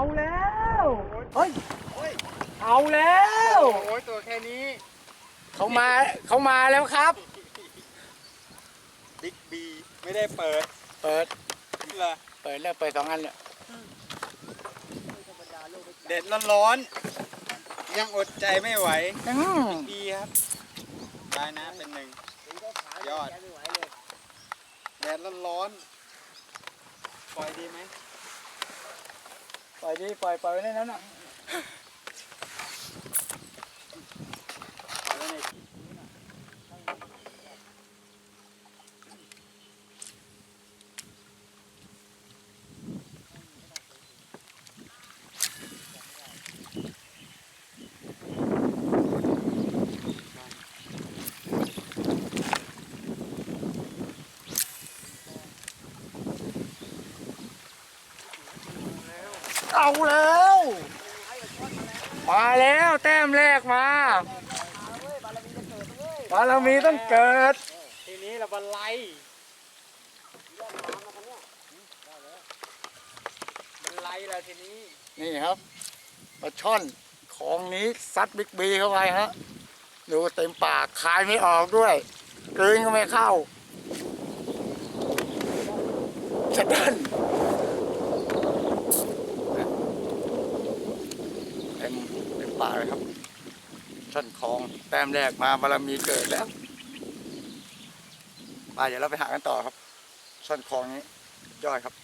เอาแล้วโอ้ยตัวแค่นี้เขามาเขามาแล้วครับ บิ๊กบีไม่ได้เปิด เปิดนี่เหรอเปิดแล้วเปิดสองอันเนี่ยเด็ดร้อนๆยังอดใจไม่ไหวอืมดีครับได้นะเป็นหนึ่งยอดแดดร้อนๆปล่อยดีไหมป ล่อยดีปล่อยปล่อยไว้ในนั้นน่ะ เอาแล้ว มาแล้วแต้มแรกมา บารมีต้องเกิด ทีนี้ละบันไลบันไลละทีนี้ นี่ครับปลาช่อนของนี้ซัดบิ๊กบีเข้าไปฮะ ดูเต็มปากคายไม่ออกด้วยกลืนก็ไม่เข้าจะดันเต็มเต็มปากเลยครับ ช่อนของ แต้มแรกมาบารมีเกิดแล้วไปเดี๋ยวเราไปหากันต่อครับช่อนของนี้ยอดครับ